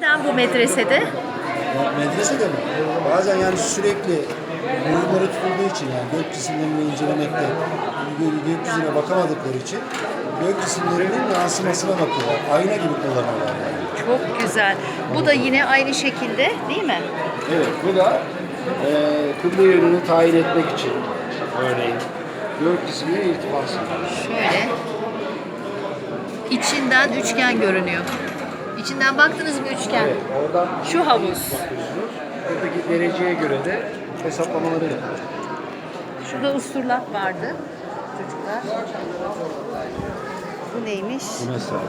Neden bu medresede? Medresede mi? Bazen yani sürekli boyunları tutulduğu için yani gök cisimlerini incelemekte gö- gökyüzüne bakamadıkları için gök cisimlerinin yansımasına bakıyorlar. Ayna gibi kullanıyorlar yani. Çok güzel. Bu da yine aynı şekilde değil mi? Evet bu da e, kıble yönünü tayin etmek için örneğin gök cisimine irtifası. Şöyle. İçinden üçgen görünüyor. İçinden baktınız mı üçgen? Evet, oradan Şu havuz. Buradaki dereceye göre de hesaplamaları yapıyor. Şurada usturlap vardı. Çocuklar. Bu neymiş? Bu mesafe.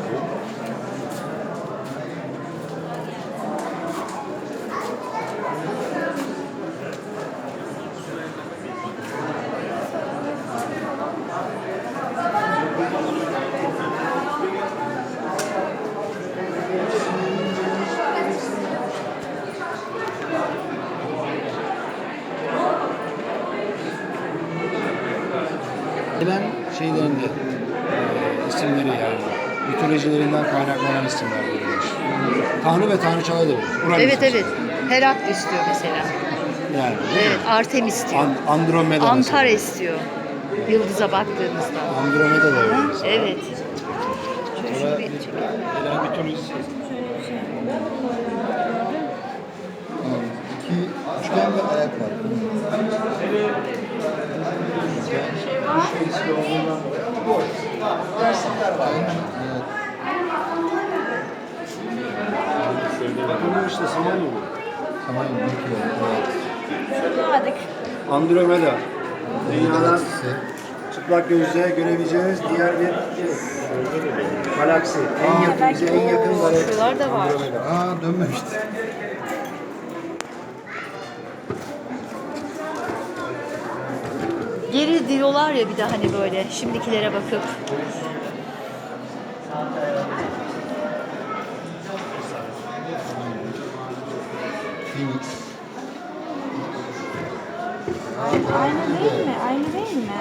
Gelen şeylerinde e, isimleri yani mitolojilerinden kaynaklanan isimler verilmiş. Tanrı ve tanrıçalar da verilmiş. Uranüs Evet mesela. evet. Herakles diyor mesela. Yani değil mi? Evet, Artemis diyor. An- Andromeda Antares diyor. Yıldıza baktığımızda. mesela. Andromeda da öyle mesela. Evet. Şöyle şunu bir çekelim. Gelen mitolojisi. İki üçgen bir ayak var. Evet. Bunun işte Samanyolu. Tamam, bir kilo. Evet. Andromeda. Dünyadan çıplak gözle görebileceğiniz diğer bir galaksi. En yakın, bize en yakın galaksi. Şuralar da var. Andromeda. Aa dönmemişti. Diyorlar ya bir de hani böyle şimdikilere bakıp. Aynı değil mi? Aynı değil mi?